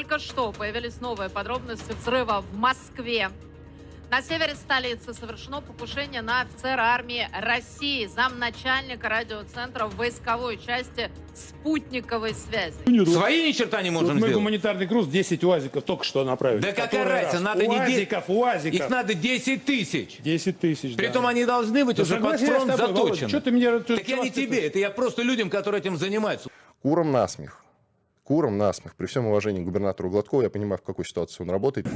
только что появились новые подробности взрыва в Москве. На севере столицы совершено покушение на офицера армии России, замначальника радиоцентра в войсковой части спутниковой связи. Свои ни черта не Вот можем мы сделать. гуманитарный груз 10 УАЗиков только что направили. Да какая разница, раз? надо не УАЗиков, УАЗиков. Их надо 10 тысяч. 10 тысяч, Притом да. они должны быть Да уже под фронт Володь, заточены. Что ты мне... Так я не тебе, это я просто людям, которые этим занимаются. Куром насмех. Куром насмех. При всем уважении к губернатору Гладкову, я понимаю, в какой ситуации он работает.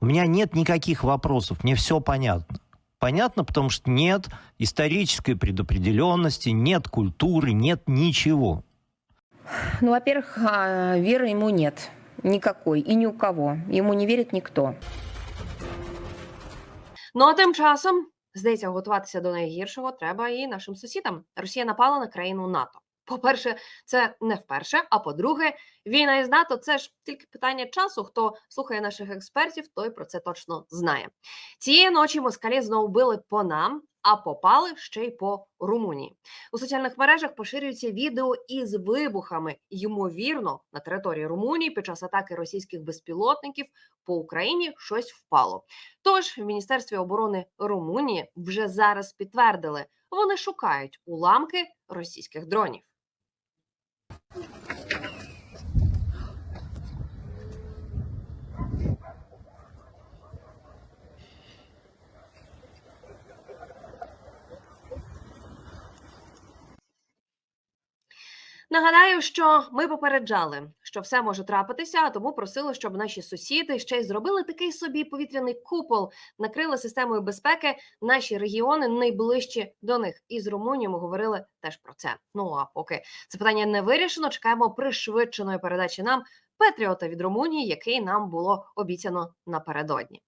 У меня нет никаких вопросов, мне все понятно. Понятно, потому что нет исторической предопределенности, нет культуры, нет ничего. Ну, во-первых, а, веры ему нет никакой и ни у кого. Ему не верит никто. Ну а тим часом, здається, готуватися до найгіршого треба і нашим сусідам. Росія напала на країну НАТО. По-перше, це не вперше. А по-друге, війна із НАТО це ж тільки питання часу. Хто слухає наших експертів, той про це точно знає. Цієї ночі москалі знову били по нам, а попали ще й по Румунії. У соціальних мережах поширюються відео із вибухами. Ймовірно, на території Румунії під час атаки російських безпілотників по Україні щось впало. Тож в Міністерстві оборони Румунії вже зараз підтвердили, вони шукають уламки російських дронів. Нагадаю, що ми попереджали, що все може трапитися, а тому просили, щоб наші сусіди ще й зробили такий собі повітряний купол, накрили системою безпеки наші регіони найближчі до них. І з Румунією ми говорили теж про це. Ну а поки це питання не вирішено, чекаємо пришвидшеної передачі нам Петріота від Румунії, який нам було обіцяно напередодні.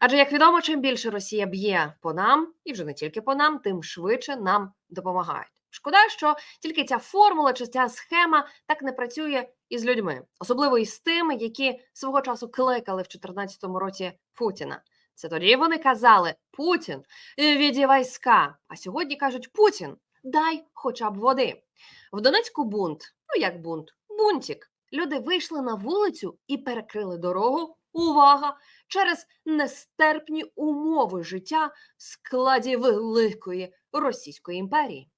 Адже як відомо, чим більше Росія б'є по нам, і вже не тільки по нам, тим швидше нам допомагають. Шкода, що тільки ця формула чи ця схема так не працює із людьми, особливо із тими, які свого часу кликали в 2014 році Путіна. Це тоді вони казали Путін, віді війська. А сьогодні кажуть Путін, дай хоча б води. В Донецьку бунт. Ну як бунт? Бунтік. Люди вийшли на вулицю і перекрили дорогу. Увага! Через нестерпні умови життя в складі великої Російської імперії.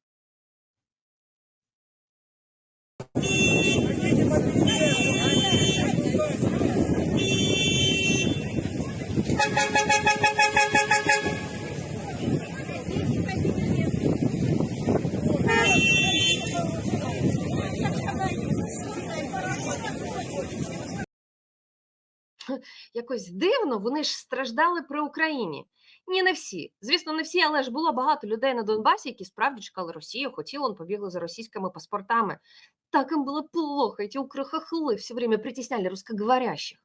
Якось дивно вони ж страждали при Україні. Ні, не всі. Звісно, не всі, але ж було багато людей на Донбасі, які справді чекали Росію, хотіли, он побігли за російськими паспортами. Так їм було плохо, ці укрохохли все время притісняли русскоговорящих.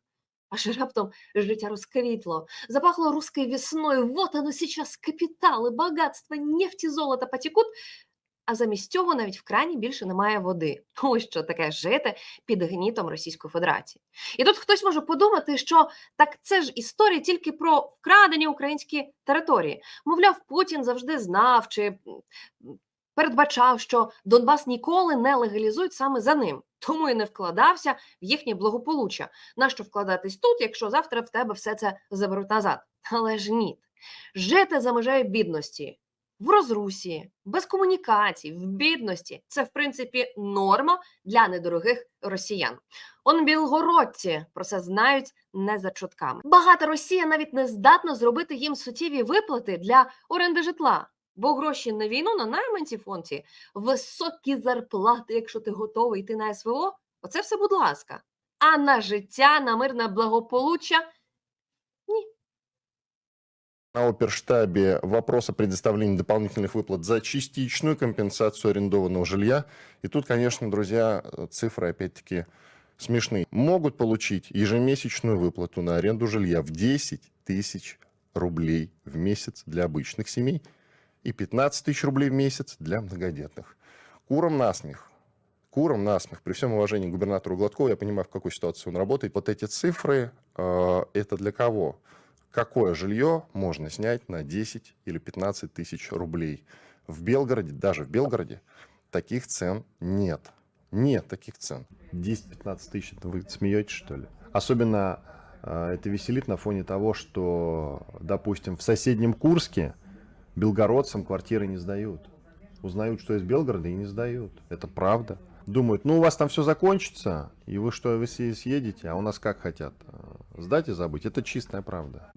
Аж раптом життя розквітло, запахло русской весною. Вот оно сейчас капітали, нефть и золота потекут, а замість цього навіть в крані більше немає води. Ось що таке жити під гнітом Російської Федерації. І тут хтось може подумати, що так це ж історія тільки про вкрадені українські території. Мовляв, Путін завжди знав чи передбачав, що Донбас ніколи не легалізують саме за ним. Тому і не вкладався в їхнє благополуччя. Нащо вкладатись тут, якщо завтра в тебе все це заберуть назад? Але ж ні. Жити за межею бідності в розрусі, без комунікацій, в бідності це в принципі норма для недорогих росіян. Он білгородці про це знають не за чутками. Багата Росія навіть не здатна зробити їм суттєві виплати для оренди житла. Бо гроші на війну на найманці фонді, високі зарплати, якщо ти готовий йти на СВО, оце все, будь ласка. А на життя, на мирне благополуччя На оперштабе вопрос о предоставлении дополнительных выплат за частичную компенсацию арендованного жилья. И тут, конечно, друзья, цифры опять-таки смешные. Могут получить ежемесячную выплату на аренду жилья в 10 тысяч рублей в месяц для обычных семей и 15 тысяч рублей в месяц для многодетных. Куром насмех. Куром насмех. При всем уважении к губернатору Гладкову, я понимаю, в какой ситуации он работает. Вот эти цифры, э, это для кого? Какое жилье можно снять на 10 или 15 тысяч рублей? В Белгороде, даже в Белгороде, таких цен нет. Нет таких цен. 10-15 тысяч, вы смеетесь, что ли? Особенно э, это веселит на фоне того, что, допустим, в соседнем Курске белгородцам квартиры не сдают. Узнают, что из Белгорода и не сдают. Это правда. Думают, ну у вас там все закончится, и вы что, вы съедете, а у нас как хотят? э, Сдать и забыть. Это чистая правда.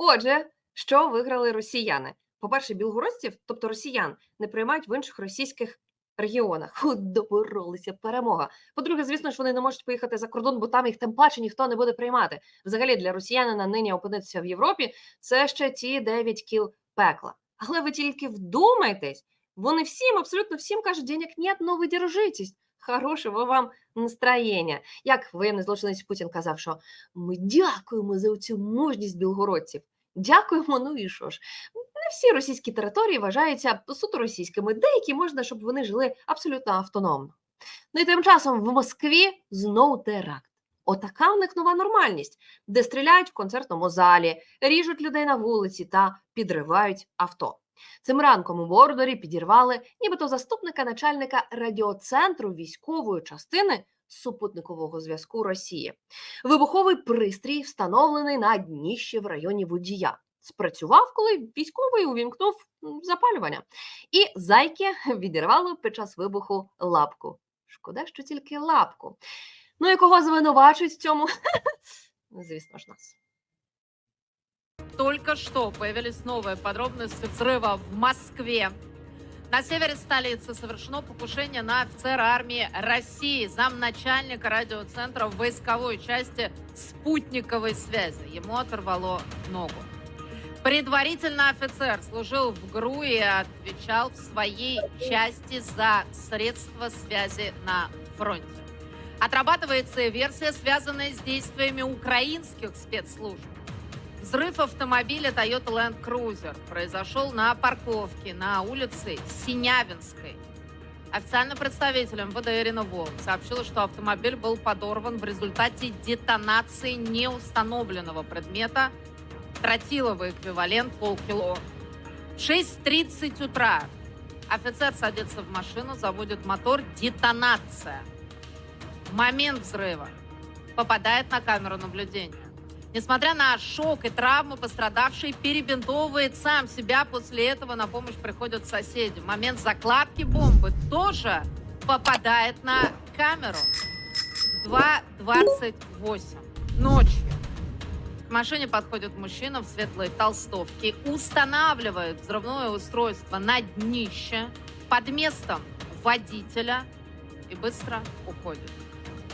Отже, що виграли росіяни? По-перше, білгородців, тобто росіян, не приймають в інших російських регіонах. От доборолися, перемога. По-друге, звісно ж, вони не можуть поїхати за кордон, бо там їх тим паче ніхто не буде приймати. Взагалі, для росіянина нині опинитися в Європі це ще ті 9 кіл пекла. Але ви тільки вдумайтесь, вони всім, абсолютно всім кажуть, денег нет, ну ви держитесь. Хорошого вам настроєння. Як воєнний злочинець Путін казав, що ми дякуємо за цю мужність білгородців. Дякуємо, ну і що ж. Не всі російські території вважаються суто російськими, деякі можна, щоб вони жили абсолютно автономно. Ну і тим часом в Москві знову теракт. Отака в них нова нормальність, де стріляють в концертному залі, ріжуть людей на вулиці та підривають авто. Цим ранком у Бордорі підірвали нібито заступника начальника радіоцентру військової частини супутникового зв'язку Росії. Вибуховий пристрій, встановлений на дніщі в районі водія. Спрацював, коли військовий увімкнув запалювання. І зайки відірвало під час вибуху лапку. Шкода, що тільки лапку. Ну і кого звинувачують в цьому? Звісно ж, нас. Только что появились новые подробности взрыва в Москве. На севере столицы совершено покушение на офицера армии России, замначальника радиоцентра в войсковой части спутниковой связи. Ему оторвало ногу. Предварительно офицер служил в ГРУ и отвечал в своей части за средства связи на фронте. Отрабатывается версия, связанная с действиями украинских спецслужб. Взрыв автомобиля Toyota Land Cruiser произошел на парковке на улице Синявинской. Официальный представитель МВД Ирина Волк сообщила, что автомобиль был подорван в результате детонации неустановленного предмета тротиловый эквивалент полкило. В 6.30 утра офицер садится в машину, заводит мотор, детонация. В момент взрыва попадает на камеру наблюдения. Несмотря на шок и травмы, пострадавший перебинтовывает сам себя. После этого на помощь приходят соседи. В момент закладки бомбы тоже попадает на камеру. 2.28 ночью. К машине подходит мужчина в светлой толстовке, устанавливает взрывное устройство на днище под местом водителя и быстро уходит.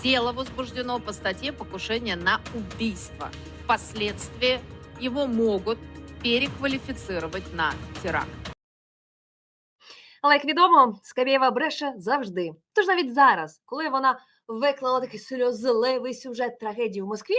Дело возбуждено по статье покушение на убийство. Впоследствии его могут переквалифицировать на теракт. Але як відомо, Скабєєва бреше завжди. Тож навіть зараз, коли вона виклала такий сльозливий сюжет трагедії в Москві,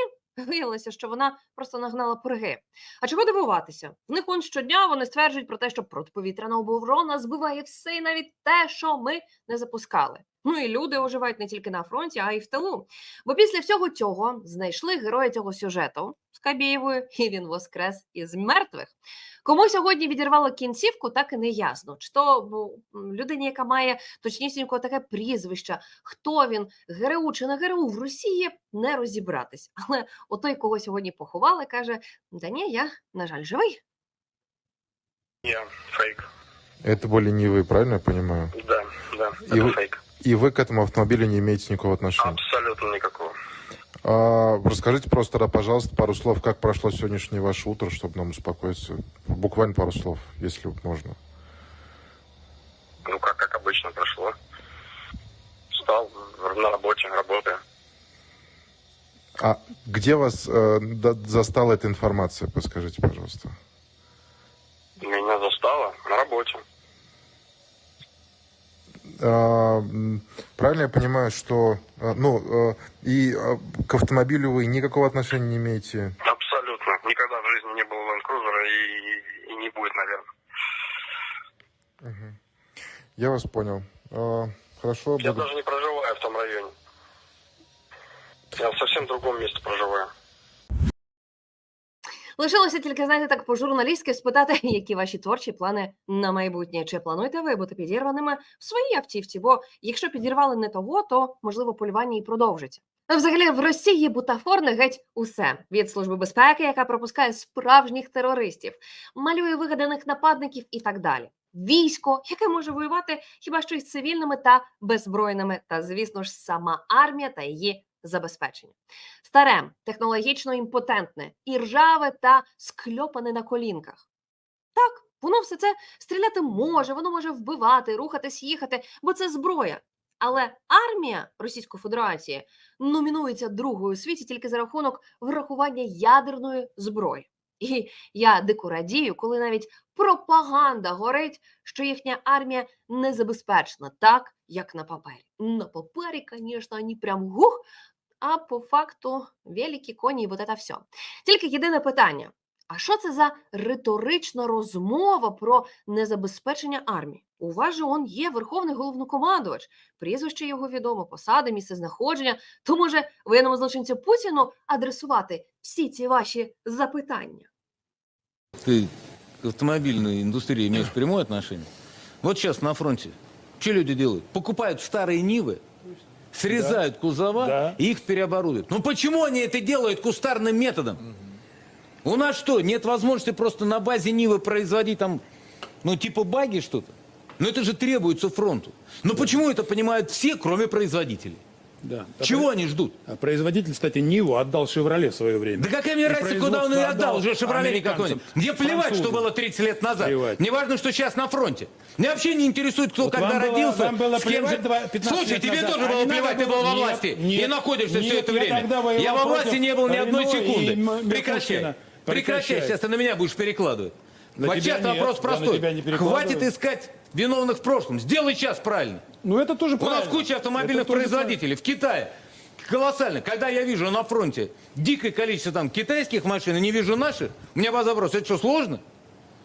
виявилося, що вона просто нагнала пурги. А чого дивуватися? В них он щодня вони стверджують про те, що протиповітряна оборона збиває все і навіть те, що ми не запускали. Ну і люди оживають не тільки на фронті, а й в тилу. Бо після всього цього знайшли героя цього сюжету з Кабєєвою, і він воскрес із мертвих. Кому сьогодні відірвало кінцівку, так і не ясно. Чи то бо, м, людині, яка має точнісінько таке прізвище, хто він, ГРУ чи не ГРУ в Росії, не розібратись. Але отой, кого сьогодні поховали, каже: Да ні, я, на жаль, живий. Я фейк. Это были не вы, правильно я понимаю? Да, да, И это вы- фейк. И вы к этому автомобилю не имеете никакого отношения? Абсолютно никакого. А, расскажите просто, тогда, пожалуйста, пару слов, как прошло сегодняшнее ваше утро, чтобы нам успокоиться. Буквально пару слов, если можно. Ну, как, как обычно прошло. Встал на работе, работаю. А где вас э, застала эта информация, подскажите, пожалуйста? Меня застало на работе. А, м, правильно я понимаю, что э, ну э, и к автомобилю вы никакого отношения не имеете? Абсолютно. Никогда в жизни не было Land Cruiser и, и не будет, наверное. Мгм. Я вас понял. А, хорошо. Я буду- даже не проживаю в том районе. Я в совсем другом месте проживаю. Лишилося тільки, знаєте, так по-журналістськи спитати, які ваші творчі плани на майбутнє. Чи плануєте ви бути підірваними в своїй автівці? Бо якщо підірвали не того, то можливо полювання і продовжиться. Взагалі в Росії бутафорне геть усе від служби безпеки, яка пропускає справжніх терористів, малює вигаданих нападників і так далі. Військо, яке може воювати хіба що із цивільними та беззбройними, та звісно ж сама армія та її забезпечення. Старе, технологічно імпотентне, і ржаве та скльопане на колінках. Так, воно все це стріляти може, воно може вбивати, рухатись, їхати, бо це зброя. Але армія Російської Федерації номінується другою у світі тільки за рахунок врахування ядерної зброї. І я дико радію, коли навіть пропаганда горить, що їхня армія не забезпечена так, як на папері. На папері, звісно, вони прям гух, а по факту великі коні, і вот это все. Тільки єдине питання: а що це за риторична розмова про незабезпечення армії? У вас же он є верховний головнокомандувач, прізвище його відомо, посади, місце знаходження. То може воєнному злочинцю Путіну адресувати всі ці ваші запитання? Ты к автомобильной индустрии имеешь прямое отношение? Вот сейчас на фронте. Что люди делают? Покупают старые Нивы, срезают кузова Да. и их переоборудуют. Ну почему они это делают кустарным методом? У нас что, нет возможности просто на базе Нивы производить там, ну типа баги что-то? Но это же требуется фронту. Но почему это понимают все, кроме производителей? Да. Чего они ждут? А Производитель, кстати, Ниву отдал «Шевроле» в свое время. Да какая мне разница, куда он ее отдал? Уже «Шевроле» какой-нибудь. Мне плевать, что было 30 лет назад. Плевать. Мне важно, что сейчас на фронте. Меня вообще не интересует, кто Вот когда родился, было с кем же... два- 15 Слушай, тебе назад, тоже а было не плевать, ты был во власти Нет, и нет, находишься все нет, это я время. воевал Я во власти не был ни одной секунды. Прекращай, Прекращай. сейчас ты на меня будешь перекладывать. На нет, вопрос простой. Хватит искать виновных в прошлом. Сделай сейчас правильно. Ну это тоже У нас правильно. куча автомобильных Это производителей в Китае. Колоссально. Когда я вижу на фронте дикое количество там китайских машин и не вижу наших, у меня вопрос, это что, сложно?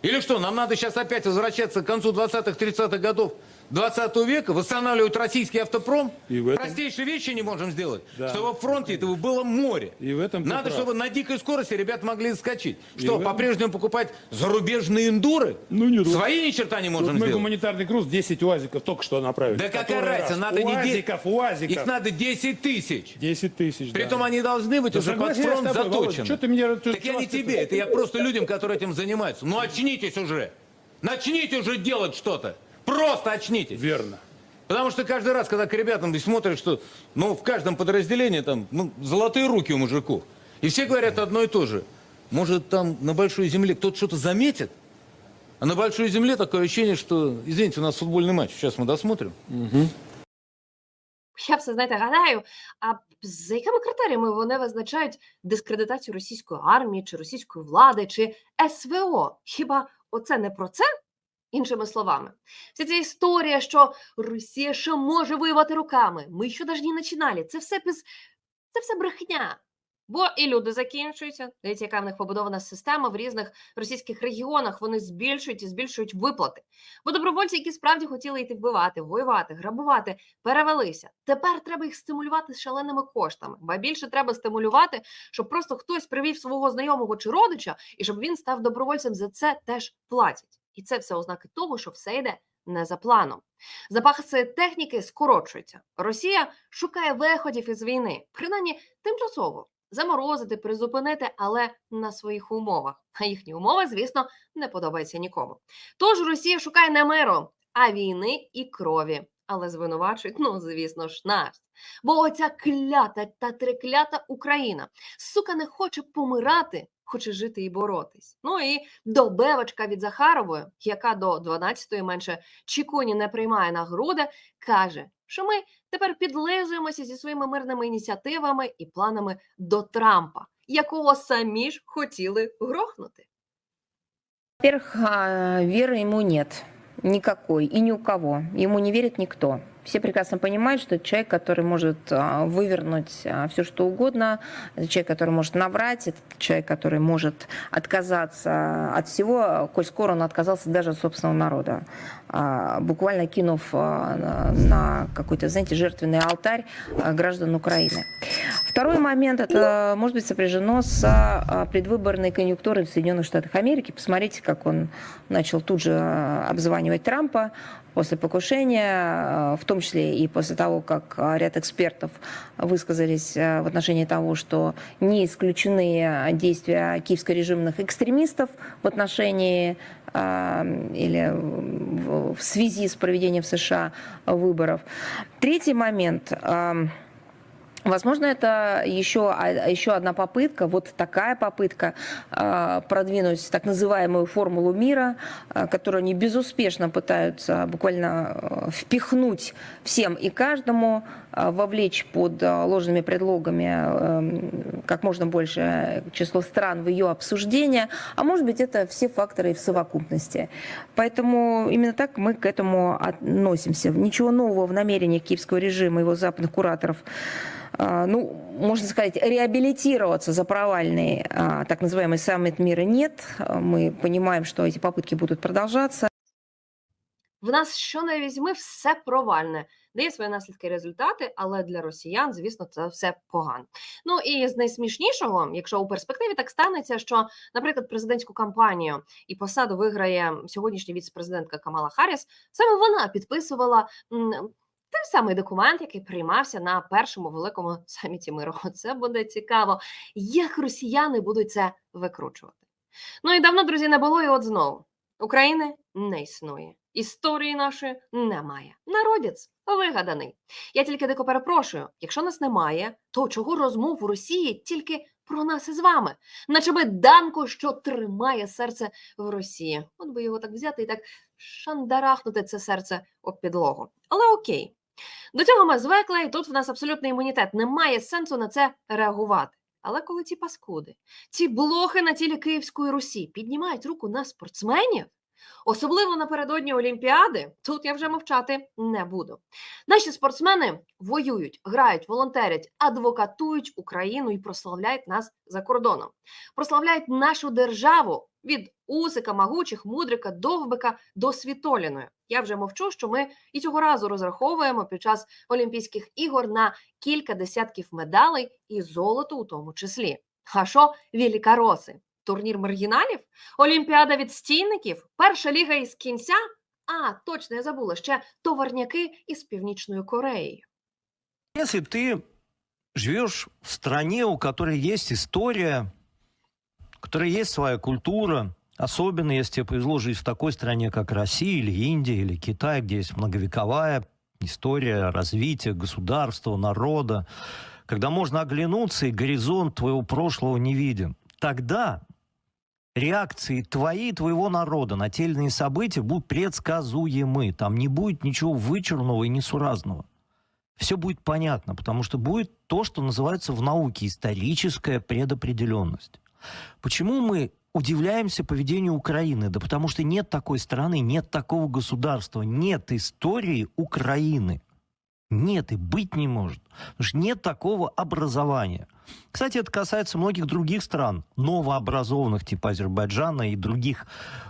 Или что, нам надо сейчас опять возвращаться к концу 20-30-х годов 20 века, восстанавливать российский автопром? И в этом- Простейшие вещи не можем сделать, Да. чтобы в фронте этого было море. И в этом Надо, прав. чтобы на дикой скорости ребята могли. И Что, этом- по-прежнему покупать зарубежные эндуры? Ну, не ру- Свои ни черта не Вот можем мы сделать. гуманитарный груз 10 УАЗиков только что направили. Да какая разница, раз. надо не де- УАЗиков, УАЗиков. Их надо 10 тысяч. 10 тысяч, Притом да. они должны быть Да уже под фронт тобой, заточены. Чё ты ты- так я не тебе, это я просто людям, которые этим занимаются. Ну очнитесь уже. Начните уже делать что-то. Просто очнитесь. Верно. Потому что каждый раз, когда к ребятам ты смотришь, что ну, в каждом подразделении там ну, золотые руки у мужиков. И все говорят одно и то же. Может, там на большой земле кто-то что-то заметит? А на большой земле такое ощущение, что, извините, у нас футбольный матч, сейчас мы досмотрим. Я все знаєте, гадаю, а за якими критеріями вони визначають дискредитацію російської армії чи російської влади чи СВО? Хіба оце не про це? Іншими словами, вся ця історія, що Росія ще може воювати руками, ми ще навіть не починали. Це все без це все брехня. Бо і люди закінчуються. Дивіться, яка в них побудована система в різних російських регіонах. Вони збільшують і збільшують виплати. Бо добровольці, які справді хотіли йти вбивати, воювати, грабувати, перевелися. Тепер треба їх стимулювати шаленими коштами. Ба більше треба стимулювати, щоб просто хтось привів свого знайомого чи родича, і щоб він став добровольцем. За це теж платять. І це все ознаки того, що все йде не за планом. Запаси техніки скорочуються. Росія шукає виходів із війни, принаймні тимчасово. Заморозити, призупинити, але на своїх умовах. А їхні умови, звісно, не подобаються нікому. Тож Росія шукає не миру, а війни і крові. Але звинувачують, ну звісно ж, нас. Бо оця клята та триклята Україна сука не хоче помирати, хоче жити і боротись. Ну і добевочка від Захарової, яка до 12-ї менше чікуні не приймає на груди, каже, що ми тепер підлизуємося зі своїми мирними ініціативами і планами до Трампа, якого самі ж хотіли грохнути. Во-первых, веры ему нет никакой и ни у кого. Ему не верит никто. Все прекрасно понимают, что это человек, который может а, вывернуть все, что угодно, это человек, который может наврать, это человек, который может отказаться от всего, коль скоро он отказался даже от собственного народа, а, буквально кинув а, на- какой-то, знаете, жертвенный алтарь а, граждан Украины. Второй момент, это может быть сопряжено с а, предвыборной конъюнктурой в Соединенных Штатах Америки. Посмотрите, как он начал тут же а, обзванивать Трампа после покушения, а, в том числе и после того, как а, ряд экспертов высказались а, в отношении того, что не исключены а, действия киевско-режимных экстремистов в отношении а, или в в связи с проведением в США выборов. Третий момент. а, Возможно, это еще, а- еще одна попытка, вот такая попытка а, продвинуть так называемую формулу мира, а, которую они безуспешно пытаются буквально а, впихнуть всем и каждому, а, Вовлечь под а, ложными предлогами эм, как можно большее число стран в ее обсуждение, а может быть это все факторы в совокупности. Поэтому именно так мы к этому относимся. Ничего нового в намерениях киевского режима и его западных кураторов ну, можно сказать, реабилитироваться за провальный так называемый саммит мира нет. Мы понимаем, что эти попытки будут продолжаться. В нас що не візьми, все провальне. Дає свої наслідки і результати, але для росіян, звісно, це все погано. Ну і з найсмішнішого, якщо у перспективі так станеться, що, наприклад, президентську кампанію і посаду виграє сьогоднішня віце-президентка Камала Харріс, саме вона підписувала. той самий документ, який приймався на першому великому саміті миру. Це буде цікаво, як росіяни будуть це викручувати. Ну і давно, друзі, не було, і от знову. України не існує. Історії нашої немає. Народець вигаданий. Я тільки дико перепрошую: якщо нас немає, то чого розмов у Росії тільки про нас із вами? Наче би Данко, що тримає серце в Росії. От би його так взяти і так шандарахнути це серце об підлогу. Але окей. До цього ми звикли, і тут в нас абсолютний імунітет. Немає сенсу на це реагувати. Але коли ці паскуди, ці блохи на тілі Київської Русі піднімають руку на спортсменів, особливо напередодні Олімпіади, тут я вже мовчати не буду. Наші спортсмени воюють, грають, волонтерять, адвокатують Україну і прославляють нас за кордоном. Прославляють нашу державу від Усика, Магучих, Мудрика, Довбика до Світоліної. Я вже мовчу, що ми і цього разу розраховуємо під час Олімпійських ігор на кілька десятків медалей і золото у тому числі. А що вілікароси? Турнір маргіналів? Олімпіада відстійників? Перша ліга із кінця? А, точно, я забула ще товарняки із Північною Кореєю. Если ты живешь в стране, у которой есть история, у которой есть своя культура, особенно если тебе повезло жить в такой стране, как Россия или Индия или Китай, где есть многовековая история развития государства, народа, когда можно оглянуться и горизонт твоего прошлого не виден, тогда реакции твои и твоего народа на те или иные события будут предсказуемы. Там не будет ничего вычурного и несуразного все будет понятно, потому что будет то, что называется в науке историческая предопределенность. Почему мы удивляемся поведению Украины? Да потому что нет такой страны, нет такого государства, нет истории Украины. Нет и быть не может. Потому что нет такого образования. Кстати, это касается многих других стран, новообразованных, типа Азербайджана и других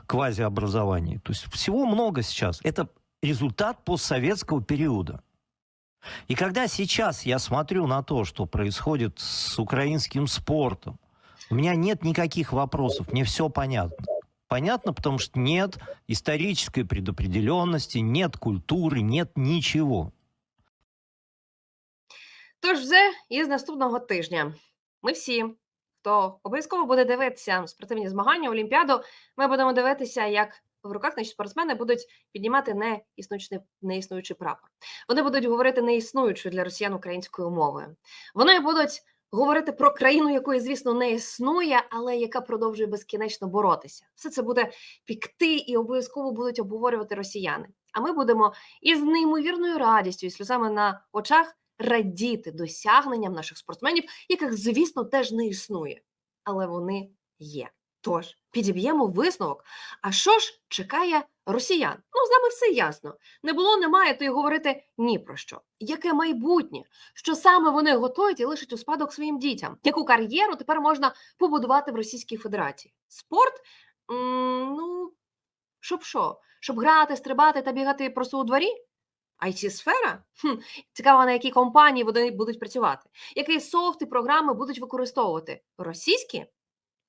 квазиобразований. То есть всего много сейчас. Это результат постсоветского периода. И когда сейчас я смотрю на то, что происходит с украинским спортом, у меня нет никаких вопросов, мне все понятно. Понятно, потому что нет исторической предопределенности, нет культуры, нет ничего. Тож вже із наступного тижня ми всі, хто обов'язково буде дивитися спортивні змагання, Олімпіаду, ми будемо дивитися, як в руках наші спортсмени будуть піднімати неіснуючий, неіснуючий прапор. Вони будуть говорити неіснуючою для росіян українською мовою. Вони будуть говорити про країну, якої, звісно, не існує, але яка продовжує безкінечно боротися. Все це буде пікти і обов'язково будуть обговорювати росіяни. А ми будемо із неймовірною радістю і сльозами на очах радіти досягненням наших спортсменів, яких, звісно, теж не існує, але вони є. Тож підіб'ємо висновок. А що ж чекає росіян? Ну, з нами все ясно. Не було, немає, то й говорити ні про що. Яке майбутнє? Що саме вони готують і лишать у спадок своїм дітям? Яку кар'єру тепер можна побудувати в Російській Федерації? Спорт? М, ну, щоб що? Щоб грати, стрибати та бігати просто у дворі? It сфера Хм, цікаво, на якій компанії вони будуть працювати, який софт і програми будуть використовувати російські?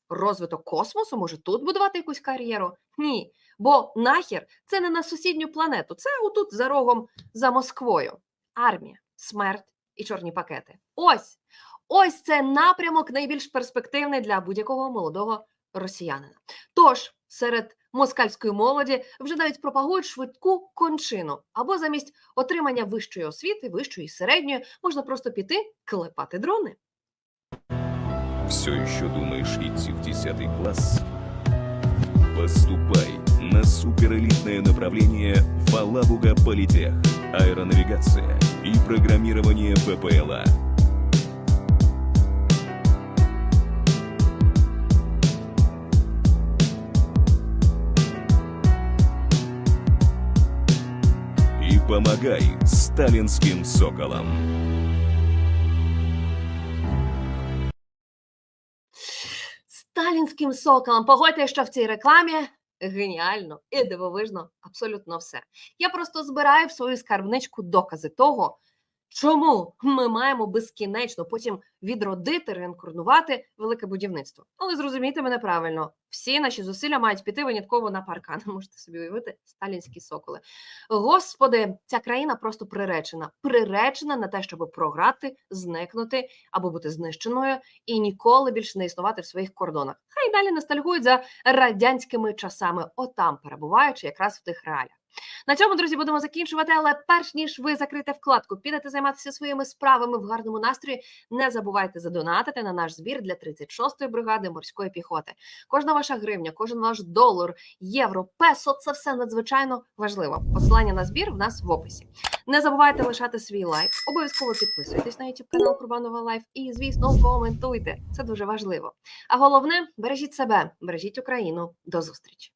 Розвиток космосу може тут будувати якусь кар'єру? Ні, бо нахер це не на сусідню планету, це отут за рогом за Москвою. Армія, смерть і чорні пакети. Ось ось це напрямок найбільш перспективний для будь-якого молодого росіянина. Тож серед москальської молоді вже навіть пропагують швидку кончину, або замість отримання вищої освіти, вищої і середньої, можна просто піти клепати дрони. Все еще думаешь идти в 10 класс? Поступай на суперэлитное направление в Алабуга Политех. Аэронавигация и программирование ППЛА. Помогай сталинским соколам. Сталінським соколом. Погодьте, що в цій рекламі геніально і дивовижно абсолютно все. Я просто збираю в свою скарбничку докази того, чому ми маємо безкінечно потім відродити, реінкорнувати велике будівництво. Але зрозумійте мене правильно, всі наші зусилля мають піти винятково на паркан. Можете собі уявити сталінські соколи. Господи, ця країна просто приречена, приречена на те, щоб програти, зникнути або бути знищеною і ніколи більше не існувати в своїх кордонах. Хай далі ностальгують за радянськими часами, отам перебуваючи якраз в тих реаліях. На цьому, друзі, будемо закінчувати. Але перш ніж ви закрите вкладку, підете займатися своїми справами в гарному настрої. Не забувайте задонатити на наш збір для 36-ї бригади морської піхоти. Кожна ваша гривня, кожен ваш долар, євро, песо це все надзвичайно важливо. Посилання на збір в нас в описі. Не забувайте лишати свій лайк, обов'язково підписуйтесь на YouTube канал Курбанова Лайф і, звісно, коментуйте. Це дуже важливо. А головне, бережіть себе, бережіть Україну. До зустрічі.